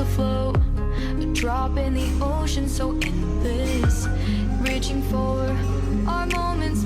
flow? A drop in the ocean so endless. Reaching for our moments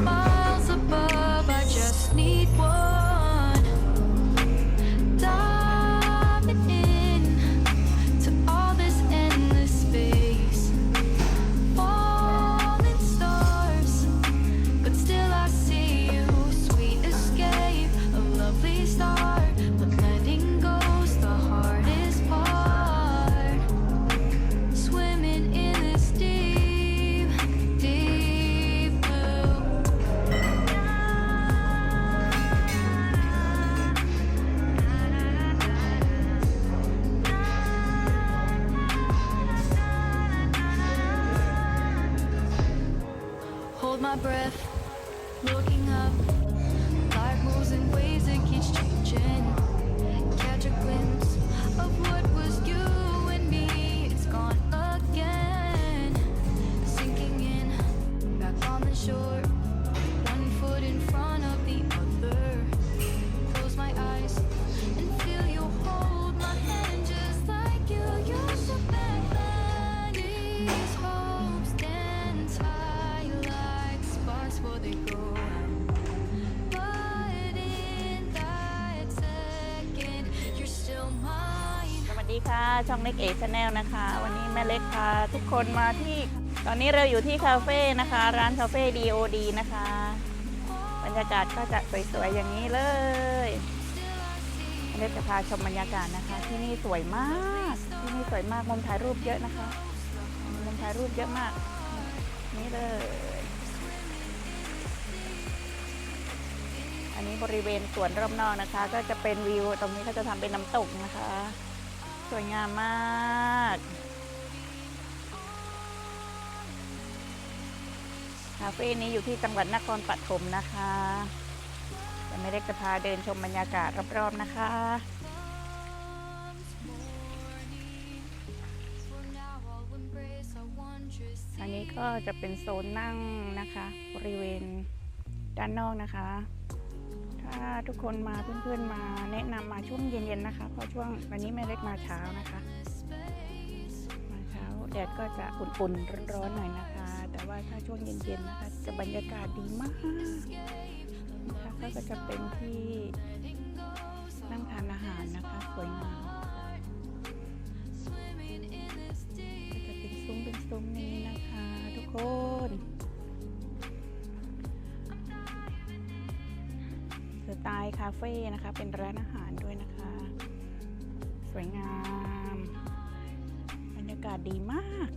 ช่องเล็กเอชแนลนะคะ วันนี้แม่เล็กพาทุกคนมาที่ ตอนนี้เราอยู่ที่คาเฟ่นะคะ ร้านคาเฟ่ DOD นะคะ บรรยากาศก็จะสวยๆอย่างนี้เลยแม่เล็กจะพาชมบรรยากาศนะคะ ที่นี่สวยมากที่นี่สวยมากมุมถ่ายรูปเยอะนะคะมุมถ่ายรูปเยอะมาก นี่เลยอันนี้บริเวณสวนรอบนอกนะคะ ก็จะเป็นวิวตรงนี้ก็จะทำเป็นน้ำตกนะคะ สวยงามมากคาเฟ่นี้อยู่ที่จังหวัดนครปฐมนะคะแต่ไม่ได้จะพาเดินชมบรรยากาศรอบๆนะคะอันนี้ก็จะเป็นโซนนั่งนะคะ บริเวณด้านนอกนะคะ ถ้าทุกคนมาเพื่อนๆมาแนะนำมาช่วงเย็นๆนะคะ เพราะช่วงวันนี้แม่เล็กมาเช้านะคะ มาเช้าแดดก็จะอุ่นๆร้อนๆหน่อยนะคะ แต่ว่าถ้าช่วงเย็นๆนะคะ จะบรรยากาศดีมากนะคะก็จะเป็นที่นั่งทานอาหารนะคะสวยงามก็จะเป็นซุ้มเป็นซุ้มนี้นะคะ ทุกคน ไตล์คาเฟ่นะคะ เป็นร้านอาหารด้วยนะคะ สวยงาม บรรยากาศดีมาก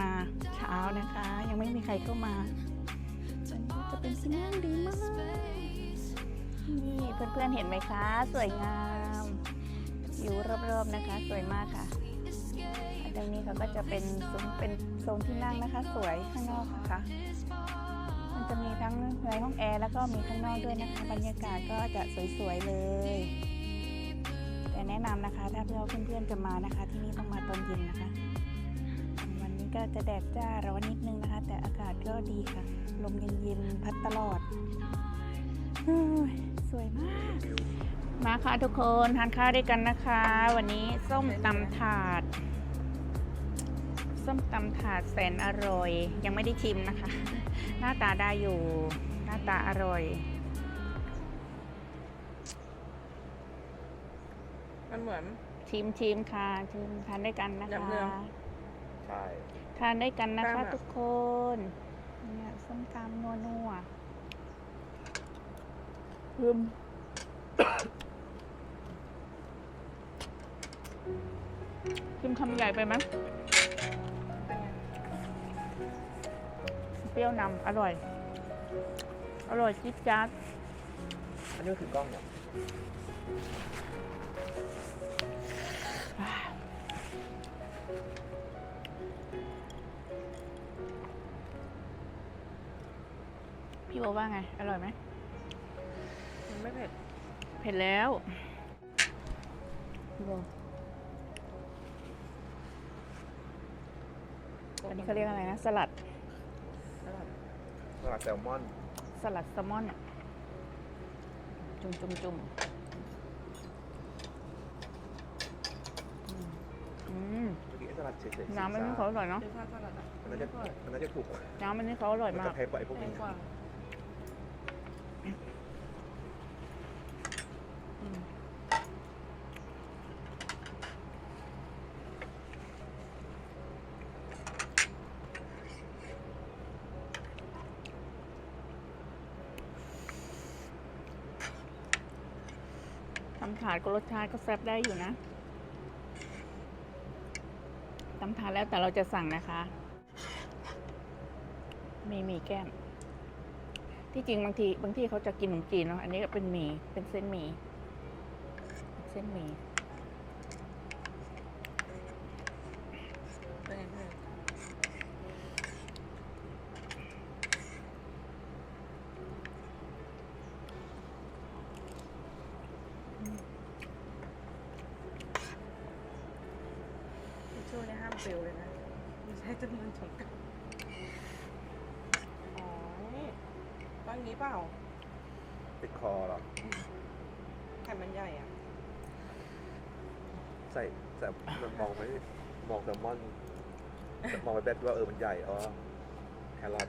ม่เล็กมาเช้านะคะ ยังไม่มีใครเข้ามาอันนี้จะเป็นที่นั่งดีมากนี่เพื่อนๆเห็นไหมคะ สวยงามอยู่รอบๆนะคะ สวยมากค่ะตรงนี้เขาก็จะเป็นซุ้มเป็นโซนที่นั่งนะคะ สวยข้างนอกนะคะมันจะมีทั้งในห้องแอร์แล้วก็มีข้างนอกด้วยนะคะ บรรยากาศก็จะสวยๆเลย แต่แนะนำนะคะถ้าเพื่อนเพื่อนๆจะมานะคะ ที่นี่ต้องมาตอนเย็นนะคะ ก็จะแดดจ้าร้อนนิดนึงนะคะ แต่อากาศก็ดีค่ะ ลมเย็นๆพัดตลอดเฮ้ยสวยมาก มาค่ะทุกคนทานข้าวด้วยกันนะคะ วันนี้ส้มตำถาด ส้มตำถาดแสนอร่อย ยังไม่ได้ชิมนะคะ หน้าตาได้อยู่ หน้าตาอร่อย มันเหมือน ชิมชิมค่ะชิมทานด้วยกันนะแหนคะมเนืองใช่ ทานด้วยกันนะแป้คะงอะทุกคนเนี่ยส้มตำนัวนัวๆลืมชิมคำใหญ่ไปไหมเป็นไงเปรี้ยวนำอร่อย อร่อยจิ๊ดจ๊าดอันนี้ก็คือกล้องเหรอ พี่โบว่าไง อร่อยไหมมันไม่เผ็ด เผ็ดแล้วพี่โบอันนี้เขาเรียกอะไรนะ สลัดอร่อยสลัดแซลมอน สลัดแซลมอนอะจุ่มจุ่มจุ่มอืมอืมเมื่อกี้ไอ้สลัดเฉยๆน้ำมันนี่เขาอร่อยเนาะ เดี๋ยวถ้าสลัดอะมันน่าจะมันน่าจะถูกกว่าน้ำมันนี่เขาอร่อยมันมาจะกแพงกว่าไอ้พวกแพนี้ งกว่า ตำถาดก็รสชาติก็แซ่บได้อยู่นะตำถาดแล้วแต่เราจะสั่งนะคะ มีหมี่แก้ม ที่จริงบางที บางที่เขาจะกินขนมจีนเนาะ อันนี้ก็เป็นหมี่ เป็นเส้นหมี่ เส้นหมี่ เป็นไงเพื่อนทิชชู่ เนี่ยห้ามปลิวเลยนะไม่ใช่จำนวนถุงกันอ๋อนี่ตั้งนี้เปล่าติดคอเหรอแผ่นมันใหญ่อะ ใส่แต่มันมองไม่มองแซลมอนแต่มองไปแบทว่าเออมันใหญ่อ๋อแครอท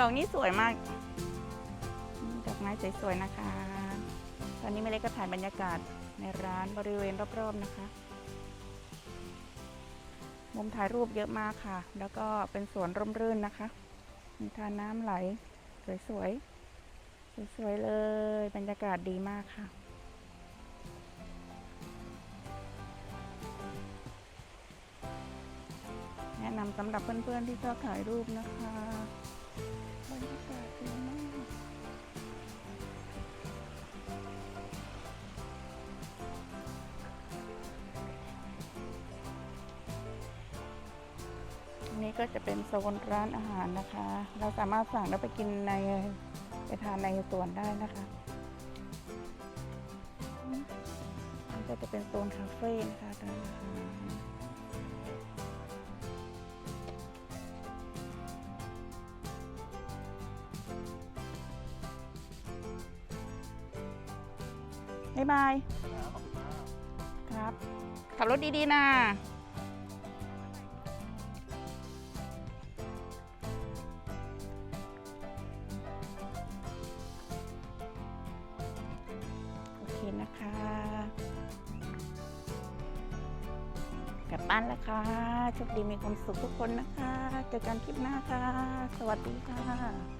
ดอกนี้สวยมาก ดอกไม้สวยๆนะคะ ตอนนี้ไม่เล็กก็ถ่ายบรรยากาศในร้านบริเวณรอบๆนะคะ มุมถ่ายรูปเยอะมากค่ะ แล้วก็เป็นสวนร่มรื่นนะคะ มีทาน้ำไหลสวยๆ สวยๆเลย บรรยากาศดีมากค่ะแนะนำสำหรับเพื่อนๆที่ชอบถ่ายรูปนะคะ บรรยากาศดีมากนี้ก็จะเป็นโซนร้านอาหารนะคะ เราสามารถสั่งแล้วไปกินในไปทานในสวนได้นะคะอันนี้ก็จะเป็นโซนคาเฟ่นะคะร้านอาหาร บ๊ายบาย ครับ ขับรถดีๆนะโอเคนะคะ กลับบ้านแล้วค่ะโชคดีมีความสุขทุกคนนะคะ เจอกันคลิปหน้าค่ะ สวัสดีค่ะ